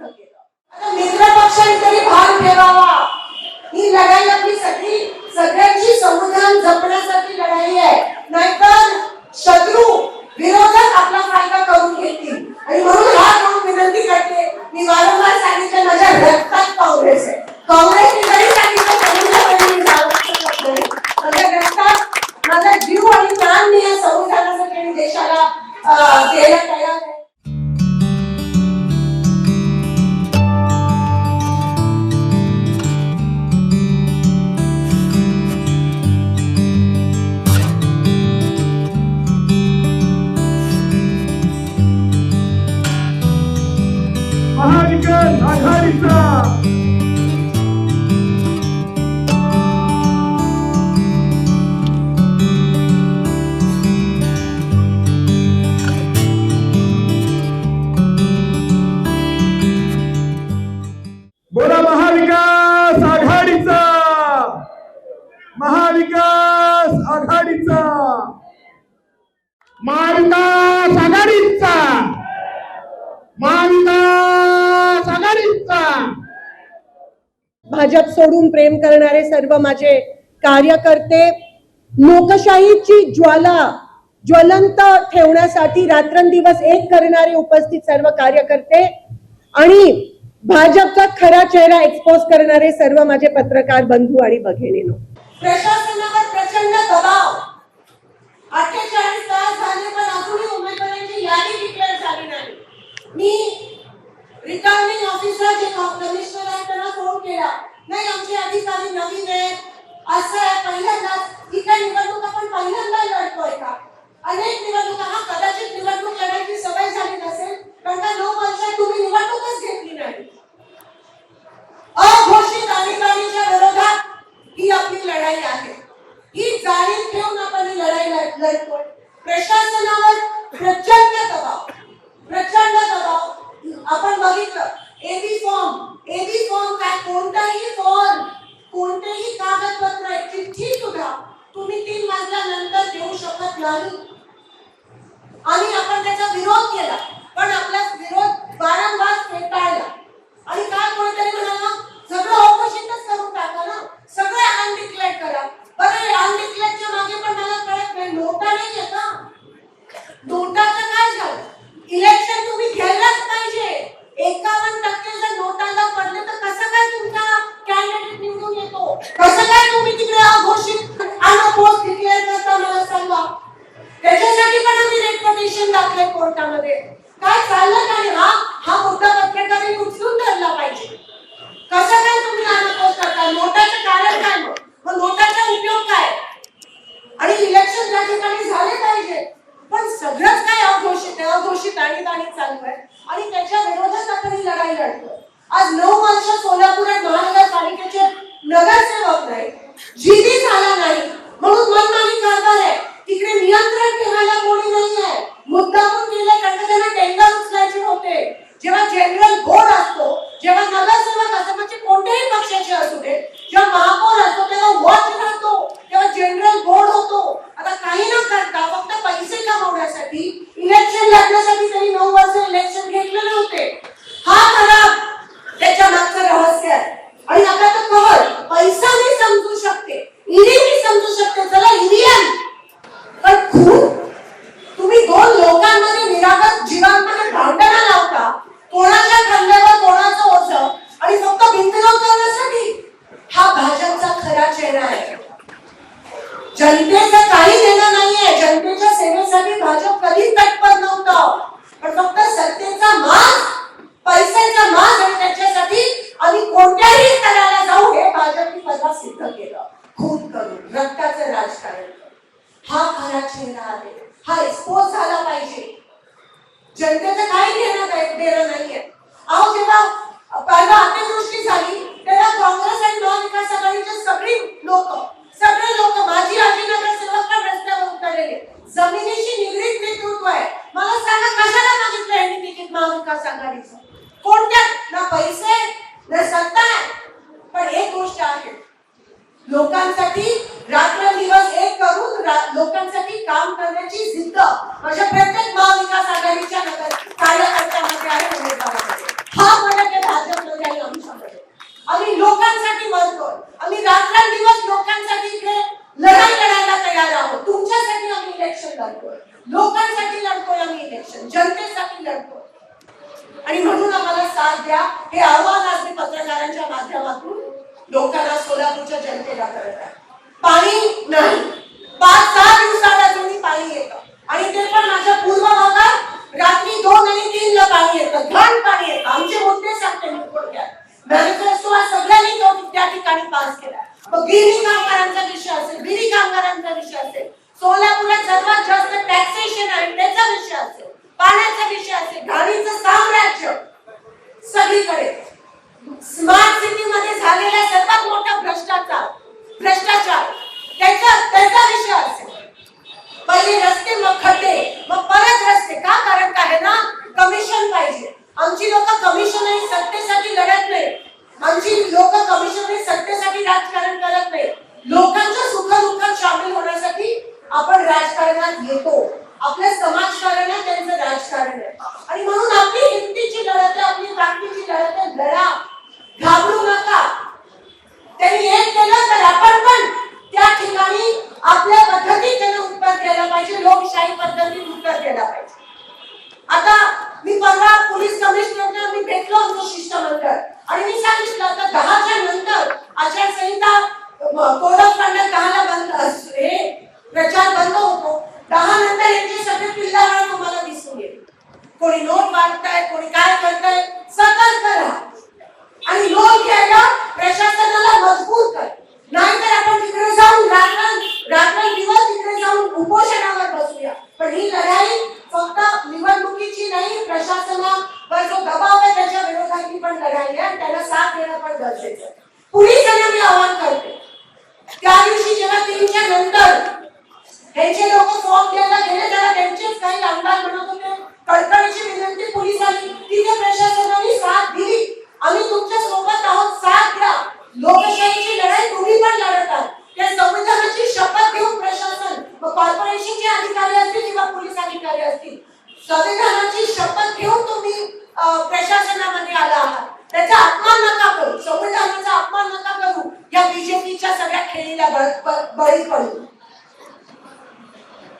मित्र पक्षाने तरी भाग ठेवावा. ही लढाई आपली सगळी सगळ्यांशी संविधान जपण्यासाठी A भाजप सोडून प्रेम करणारे सर्व माझे कार्यकर्ते लोकशाहीची ज्वाला ज्वलंत ठेवण्यासाठी रात्रंदिवस एक करणारे उपस्थित सर्व कार्यकर्ते आणि भाजपचा खरा चेहरा एक्सपोज करणारे सर्व माझे पत्रकार बंधू आणि बघिणीनो प्रशासनावर प्रचंड दबाव. अठ्ठेचाळीस प्रचंड दबाव. प्रचंड दबाव. आपण बघितलं एबी फॉर्म एबी फॉर्म काय कोणताही फॉर्म कोणतेही कागदपत्र चिठ्ठी सुद्धा तुम्ही तीन वाजल्यानंतर देऊ शकत नाही. आणि आपण त्याचा विरोध केला पण आपला विरोध वारंवार फेटाळला. आणि काय कोणीतरी म्हणाला सगळं ऑपरेशनच करून टाका ना. सगळं अनडिक्लेअर करा. बरं अनडिक्लेअरच्या मागे पण मला कळत नाही नोटा नाही नगरसेवक नाही. जी आघाडीचं लोकांना सोलापूरच्या जनतेला कळत आहे पाणी नाही. पाच सहा दिवसाला तुम्ही पाणी येतं. आणि ते पण माझ्या पूर्व भागात रात्री दोन आणि तीन ला पाणी येतं. घाण पाणी येतं. आमचे मुद्दे सांगते मी थोडक्यात. नरेंद्र सगळ्यांनी तो त्या ठिकाणी पास केला. मग गिरी कामगारांचा विषय असेल गिरी कामगारांचा विषय असेल सोलापूरला सर्वात जास्त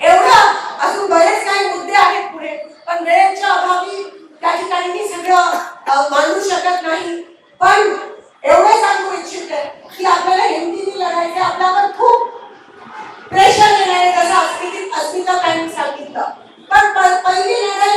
एवढं अजून बरेच काही मुद्दे आहेत पुढे. पण वेळेच्या अभावी त्या ठिकाणी मी सगळं मानू शकत नाही. पण एवढं सांगू इच्छिते की आपल्याला हिमतीने लढायचं आपल्यावर खूप प्रेशर येणार आहे जसं अस्मिता अस्मिता ताईंनी सांगितलं. पण पहिली लढाई